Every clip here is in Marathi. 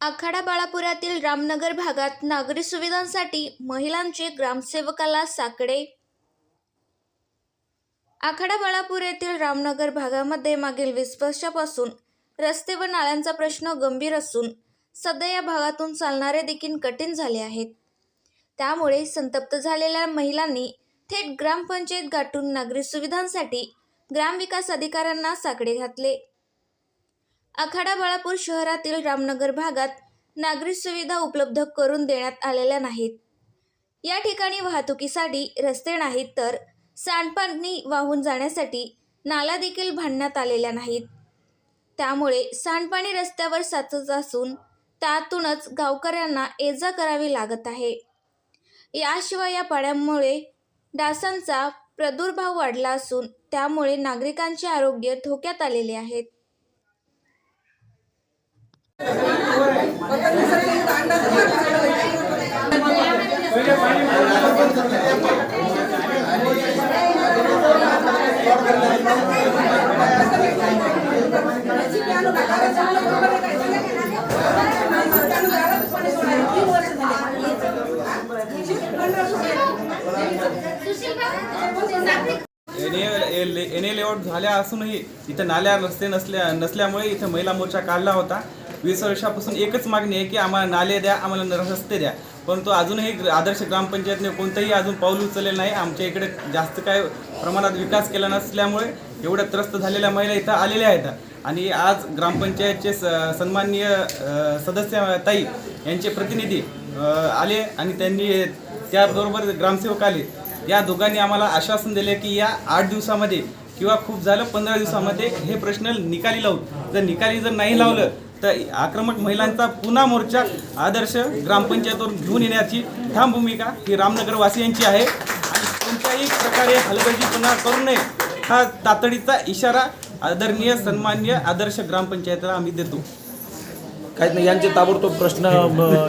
आखाडा बाळापुरातील रामनगर भागात नागरी सुविधांसाठी महिलांचे ग्रामसेवकाला साकडे. आखाडा बाळापूर येथील रामनगर भागामध्ये मागील वीस वर्षापासून रस्ते व नाल्यांचा प्रश्न गंभीर असून सध्या या भागातून चालणारे देखील कठीण झाले आहेत. त्यामुळे संतप्त झालेल्या महिलांनी थेट ग्रामपंचायत गाठून नागरी सुविधांसाठी ग्रामविकास अधिकाऱ्यांना साकडे घातले. आखाडा बाळापूर शहरातील रामनगर भागात नागरी सुविधा उपलब्ध करून देण्यात आलेल्या नाहीत. या ठिकाणी वाहतुकीसाठी रस्ते नाहीत तर सांडपाणी वाहून जाण्यासाठी नाला देखील भांडण्यात आलेल्या नाहीत. त्यामुळे सांडपाणी रस्त्यावर साचत असून त्यातूनच गावकऱ्यांना ये जा करावी लागत आहे. याशिवाय या पाण्यामुळे डासांचा प्रादुर्भाव वाढला असून त्यामुळे नागरिकांचे आरोग्य धोक्यात आलेले आहेत. एन लेआउट झाल्या असूनही इथं नाल्या रस्ते नसल्या नसल्यामुळे इथं महिला मोर्चा काढला होता. वीस वर्षापासून एकच मागणी आहे की आम्हाला नाले द्या आम्हाला रस्ते द्या. परंतु अजूनही ग्र- आदर्श ग्रामपंचायतने कोणतंही अजून पाऊल उचललेलं नाही. आमच्या इकडे जास्त काय प्रमाणात विकास केला नसल्यामुळे एवढ्या त्रस्त झालेल्या महिला इथं आलेल्या आहेत. आणि आज ग्रामपंचायतचे स सन्माननीय सदस्य ताई यांचे प्रतिनिधी आले आणि त्यांनी त्याबरोबर ग्रामसेवक आले. या दोघांनी आम्हाला आश्वासन दिले की या आठ दिवसामध्ये किंवा खूप झालं पंधरा दिवसामध्ये हे प्रश्न निकाली लावू. जर निकाली जर नाही लावलं तर आक्रमक महिलांचा पुन्हा मोर्चा आदर्श ग्रामपंचायतवर घेऊन येण्याची ठाम भूमिका ही रामनगरवासियांची आहे. आणि कोणत्याही प्रकारे हलगर्जीपणा करू नये हा तातडीचा इशारा आदरणीय सन्मान्य आदर्श ग्रामपंचायतीला आम्ही देतो. काहीच नाही यांचे ताबडतोब प्रश्न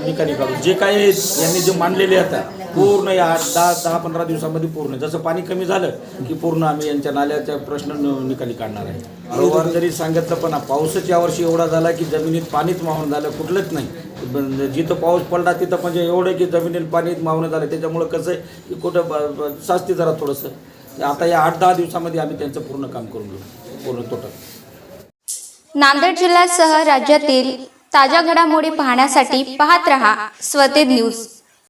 निकाली काढू जे काही यांनी जे मांडलेले आता पूर्ण या आठ दहा दहा पंधरा दिवसामध्ये पूर्ण. जसं पाणी कमी झालं की पूर्ण आम्ही यांच्या नाल्याचा प्रश्न न- निकाली काढणार आहे. बरोबर. जरी सांगितलं पण पाऊसच यावर्षी एवढा झाला की जमिनीत पाणीच मावून झालं कुठलंच नाही. जिथं पाऊस पडला तिथं म्हणजे एवढं की जमिनीत पाणीच मावणं झालं. त्याच्यामुळं कसं आहे की कुठं ब- ब- साचते जरा थोडंसं. आता या आठ दहा दिवसामध्ये आम्ही त्यांचं पूर्ण काम करून घेऊ. पूर्ण टोटल नांदेड जिल्ह्यासह राज्यातील ताज्या घडामोडी पाहण्यासाठी पाहत रहा स्वते न्यूज.